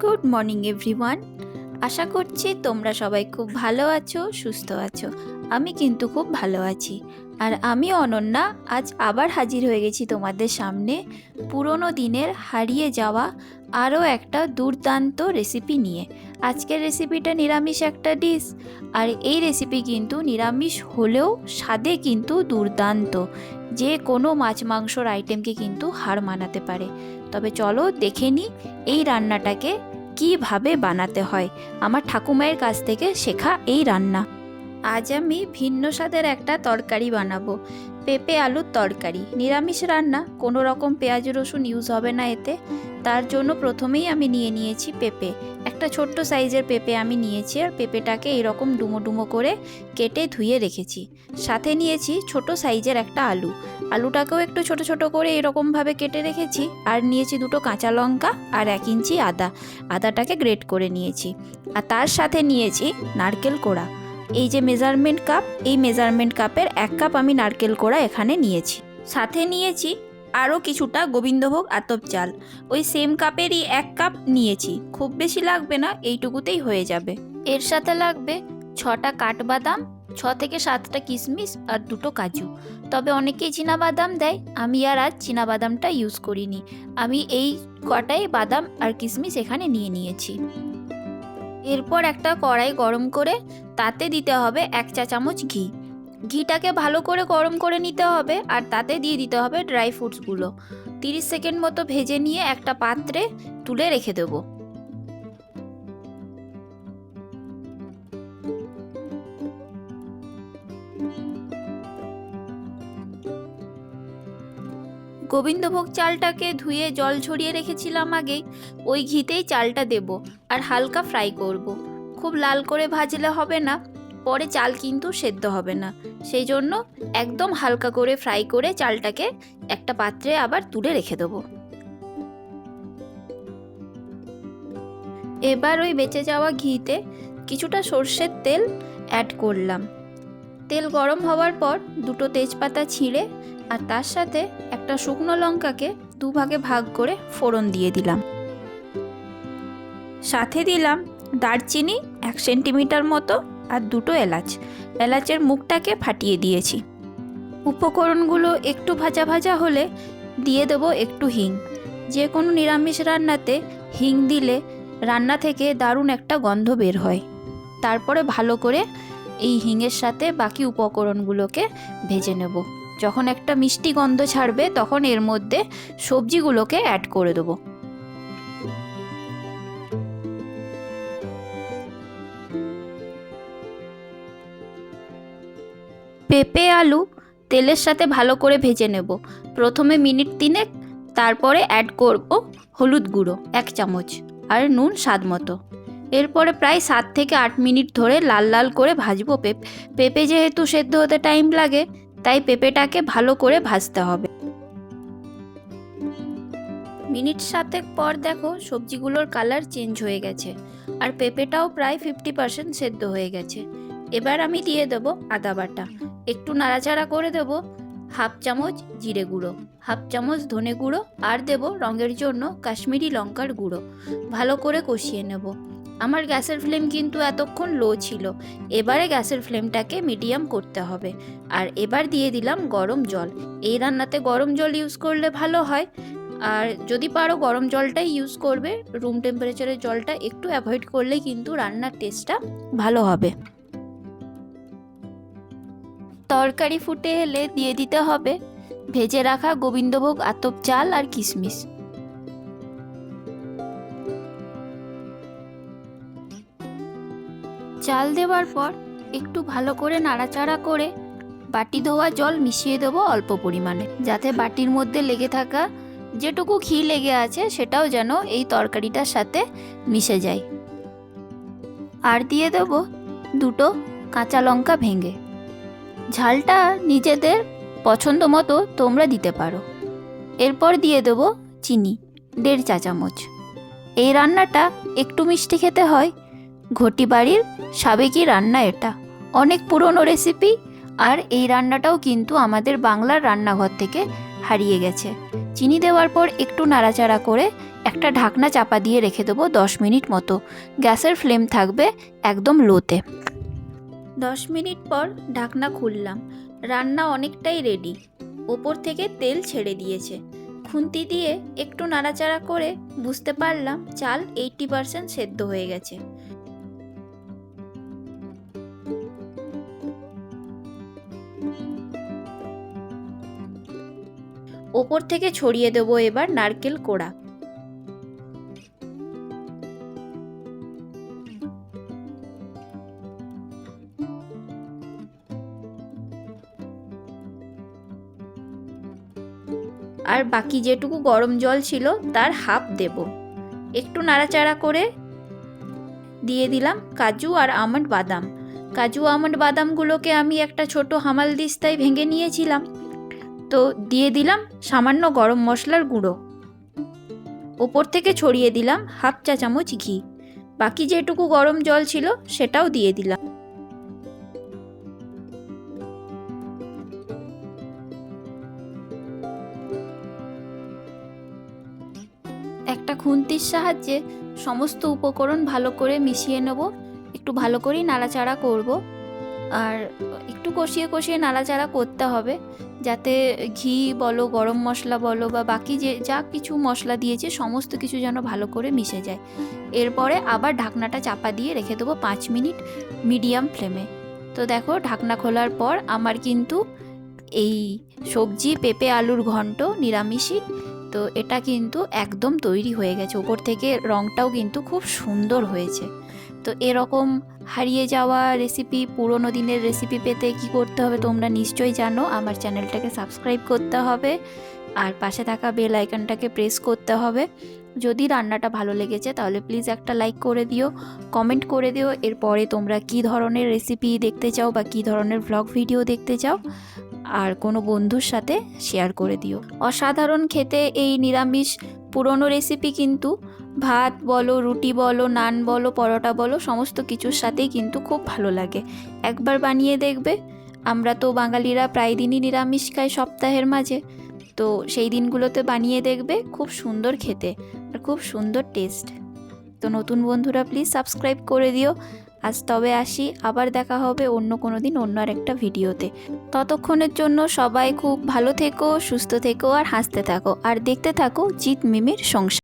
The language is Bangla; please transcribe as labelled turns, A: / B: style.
A: গুড মর্নিং এভরিওয়ান আশা করছি তোমরা সবাই খুব ভালো আছো, সুস্থ আছো। আমি কিন্তু খুব ভালো আছি। আর আমি অনন্যা, আজ আবার হাজির হয়ে গেছি তোমাদের সামনে। পুরনো দিনের হারিয়ে যাওয়া আরও একটা দুর্দান্ত রেসিপি নিয়ে। আজকের রেসিপিটা নিরামিষ একটা ডিশ আর এই রেসিপি কিন্তু নিরামিষ হলেও স্বাদে কিন্তু দুর্দান্ত। যে কোনো মাছ মাংসর আইটেমকে কিন্তু হার মানাতে পারে। তবে চলো দেখে নিই এই রান্নাটাকে কীভাবে বানাতে হয়। আমার ঠাকুমায়ের কাছ থেকে শেখা এই রান্না। আজ আমি ভিন্ন স্বাদের একটা তরকারি বানাবো। পেঁপে আলুর তরকারি। নিরামিষ রান্না, কোনো রকম পেঁয়াজ রসুন ইউজ হবে না এতে। তার জন্য প্রথমেই আমি নিয়ে নিয়েছি পেঁপে। একটা ছোট্ট সাইজের পেঁপে আমি নিয়েছি আর পেঁপেটাকে এরকম ডুমো ডুমো করে কেটে ধুয়ে রেখেছি। সাথে নিয়েছি ছোট সাইজের একটা আলু। আলুটাকেও একটু ছোট ছোট করে এরকমভাবে কেটে রেখেছি আর নিয়েছি দুটো কাঁচা লঙ্কা আর এক ইঞ্চি আদা। আদাটাকে গ্রেট করে নিয়েছি। আর তার সাথে নিয়েছি নারকেল কোড়া। এই যে মেজারমেন্ট কাপ এই মেজারমেন্ট কাপের এক কাপ আমি নারকেল কোড়া এখানে নিয়েছি। সাথে নিয়েছি আরও কিছুটা গোবিন্দভোগ আতপ চাল। ওই সেম কাপেরই এক কাপ নিয়েছি। খুব বেশি লাগবে না, এইটুকুতেই হয়ে যাবে। এর সাথে লাগবে ছটা কাঠবাদাম, ছ থেকে সাতটা কিশমিশ আর দুটো কাজু। তবে অনেকেই বাদাম দেয়, আমি আর আজ বাদামটা ইউজ করিনি। আমি এই কটাই বাদাম আর কিশমিশ এখানে নিয়ে নিয়েছি। এরপর একটা কড়াই গরম করে তাতে দিতে হবে এক চা চামচ ঘি। ঘিটাকে ভালো করে গরম করে নিতে হবে আর তাতে দিয়ে দিতে হবে ড্রাই ফ্রুটসগুলো। তিরিশ সেকেন্ড মতো ভেজে নিয়ে একটা পাত্রে তুলে রেখে দেবো। গোবিন্দভোগ চালটাকে ধুয়ে জল ছড়িয়ে রেখেছিলাম আগেই, ওই ঘিতেই চালটা দেব আর হালকা ফ্রাই করব। খুব লাল করে ভাজলে হবে না, পরে চাল কিন্তু সেদ্ধ হবে না। সেই জন্য একদম হালকা করে ফ্রাই করে চালটাকে একটা পাত্রে আবার তুলে রেখে দেবো। এবার ওই বেঁচে যাওয়া ঘিতে কিছুটা সর্ষের তেল অ্যাড করলাম। তেল গরম হওয়ার পর দুটো তেজপাতা ছিঁড়ে আর তার সাথে একটা শুকনো লঙ্কাকে দুভাগে ভাগ করে ফোড়ন দিয়ে দিলাম। সাথে দিলাম দারচিনি এক সেন্টিমিটার মতো আর দুটো এলাচ। এলাচের মুখটাকে ফাটিয়ে দিয়েছি। উপকরণগুলো একটু ভাজা ভাজা হলে দিয়ে দেবো একটু হিং। যে কোনো নিরামিষ রান্নাতে হিং দিলে রান্না থেকে দারুণ একটা গন্ধ বের হয়। তারপরে ভালো করে এই হিঙের সাথে বাকি উপকরণগুলোকে ভেজে নেব। যখন একটা মিষ্টি গন্ধ ছাড়বে, তখন এর মধ্যে সবজিগুলোকে অ্যাড করে দেবো। পেঁপে, আলু তেলের সাথে ভালো করে ভেজে নেব। প্রথমে মিনিট তিনেক, তারপরে অ্যাড করব হলুদ গুঁড়ো, এক চামচ, আর নুন স্বাদ মতো। এরপরে প্রায় সাত থেকে আট মিনিট ধরে লাল লাল করে ভাজবো পেঁপে। পেঁপে যেহেতু সেদ্ধ হতে টাইম লাগে, তাই পেঁপেটাকে ভালো করে ভাজতে হবে। মিনিট সাতেক পর দেখো সবজিগুলোর কালার চেঞ্জ হয়ে গেছে, আর পেঁপেটাও প্রায় ফিফটি পার্সেন্ট সেদ্ধ হয়ে গেছে। এবার আমি দিয়ে দেবো আদা বাটা। একটু নাড়াচাড়া করে দেবো হাফ চামচ জিরে গুঁড়ো, হাফ চামচ ধনে গুঁড়ো, আর দেবো রঙের জন্য কাশ্মীরি লঙ্কার গুঁড়ো। ভালো করে কষিয়ে নেব। আমার গ্যাসের ফ্লেম কিন্তু এতক্ষণ লো ছিল। এবারে গ্যাসের ফ্লেমটাকে মিডিয়াম করতে হবে। আর এবার দিয়ে দিলাম গরম জল। এই রান্নাতে গরম জল ইউজ করলে ভালো হয়। আর যদি পারো গরম জলটাই ইউজ করবে। রুম টেম্পারেচারের জলটা একটু অ্যাভয়েড করলে কিন্তু রান্নার টেস্টটা ভালো হবে। তরকারি ফুটে এলে দিয়ে দিতে হবে। ভেজে রাখা গোবিন্দভোগ আতপ চাল আর কিশমিশ। চাল দেওয়ার পর একটু ভালো করে নাড়াচাড়া করে বাটি ধোয়া জল মিশিয়ে দেবো অল্প পরিমাণে, যাতে বাটির মধ্যে লেগে থাকা যেটুকু ঘি লেগে আছে সেটাও যেন এই তরকারিটার সাথে মিশে যায়। আর দিয়ে দেবো দুটো কাঁচা লঙ্কা ভেঙে। ঝালটা নিজেদের পছন্দ মতো তোমরা দিতে পারো। এরপর দিয়ে দেবো চিনি, দেড় চা চামচ। এই রান্নাটা একটু মিষ্টি খেতে হয় ঘটি বাড়ির সাবেকি রান্না এটা। অনেক পুরনো রেসিপি আর এই রান্নাটাও কিন্তু আমাদের বাংলার রান্নাঘর থেকে হারিয়ে গেছে। চিনি দেওয়ার পর একটু নাড়াচাড়া করে একটা ঢাকনা চাপা দিয়ে রেখে দেবো দশ মিনিট মতো। গ্যাসের ফ্লেম থাকবে একদম লোতে। দশ মিনিট পর ঢাকনা খুললাম। রান্না অনেকটাই রেডি ওপর থেকে তেল ছেড়ে দিয়েছে। খুন্তি দিয়ে একটু নাড়াচাড়া করে বুঝতে পারলাম চাল এইটটি পারসেন্ট সেদ্ধ হয়ে গেছে। ওপর থেকে ছড়িয়ে দেবো এবার নারকেল কোড়া। আর বাকি যেটুকু গরম জল ছিল তার হাফ দেব। একটু নাড়াচাড়া করে দিয়ে দিলাম কাজু আর আমন্ড বাদাম। কাজু আমন্ড বাদামগুলোকে আমি একটা ছোট হামাল দিস্তায় ভেঙে নিয়েছিলাম। তো দিয়ে দিলাম সামান্য গরম মশলার গুঁড়ো। ওপর থেকে ছড়িয়ে দিলাম হাফ চা চামচ ঘি। বাকি যেটুকু গরম জল ছিল সেটাও দিয়ে দিলাম। একটা খুন্তির সাহায্যে সমস্ত উপকরণ ভালো করে মিশিয়ে নেব। একটু ভালো করেই নাড়াচাড়া করব। আর একটু কষিয়ে কষিয়ে নাড়াচাড়া করতে হবে, যাতে ঘি বলো, গরম মশলা বলো বা বাকি যে যা কিছু মশলা দিয়েছে সমস্ত কিছু যেন ভালো করে মিশে যায়। এরপরে আবার ঢাকনাটা চাপা দিয়ে রেখে দেবো পাঁচ মিনিট মিডিয়াম ফ্লেমে। তো দেখো ঢাকনা খোলার পর আমার কিন্তু এই সবজি, পেঁপে, আলুর ঘন্ট নিরামিষই তো এটা কিন্তু একদম তৈরি হয়ে গেছে। ওপর থেকে রঙটাও কিন্তু খুব সুন্দর হয়েছে। তো এরকম হারিয়ে যাওয়া রেসিপি পুরোনো দিনের রেসিপি পেতে কি করতে হবে তোমরা নিশ্চয়ই জানো। আমার চ্যানেলটাকে সাবস্ক্রাইব করতে হবে আর পাশে থাকা বেল আইকনটাকে প্রেস করতে হবে। যদি রান্নাটা ভালো লেগেছে তাহলে প্লিজ একটা লাইক করে দিও কমেন্ট করে দিও। এরপরে তোমরা কি ধরনের রেসিপি দেখতে চাও বা কি ধরনের ভ্লগ ভিডিও দেখতে চাও আর কোনো বন্ধুর সাথে শেয়ার করে দিও। অসাধারণ খেতে এই নিরামিষ পুরনো রেসিপি কিন্তু ভাত বলো, রুটি বলো, নান বলো, পরোটা বলো, সমস্ত কিছুর সাথেই কিন্তু খুব ভালো লাগে। একবার বানিয়ে দেখবে। আমরা তো বাঙালিরা প্রায় দিনই নিরামিষ খাই সপ্তাহের মাঝে। তো সেই দিনগুলোতে বানিয়ে দেখবে খুব সুন্দর খেতে আর খুব সুন্দর টেস্ট তো নতুন বন্ধুরা প্লিজ সাবস্ক্রাইব করে দিও। আজ তবে আসি, আবার দেখা হবে অন্য কোনো দিন অন্য আর একটা ভিডিওতে। ততক্ষণের জন্য সবাই খুব ভালো থেকো, সুস্থ থেকো আর হাসতে থাকো। আর দেখতে থাকো জিৎ মিমির সংসার।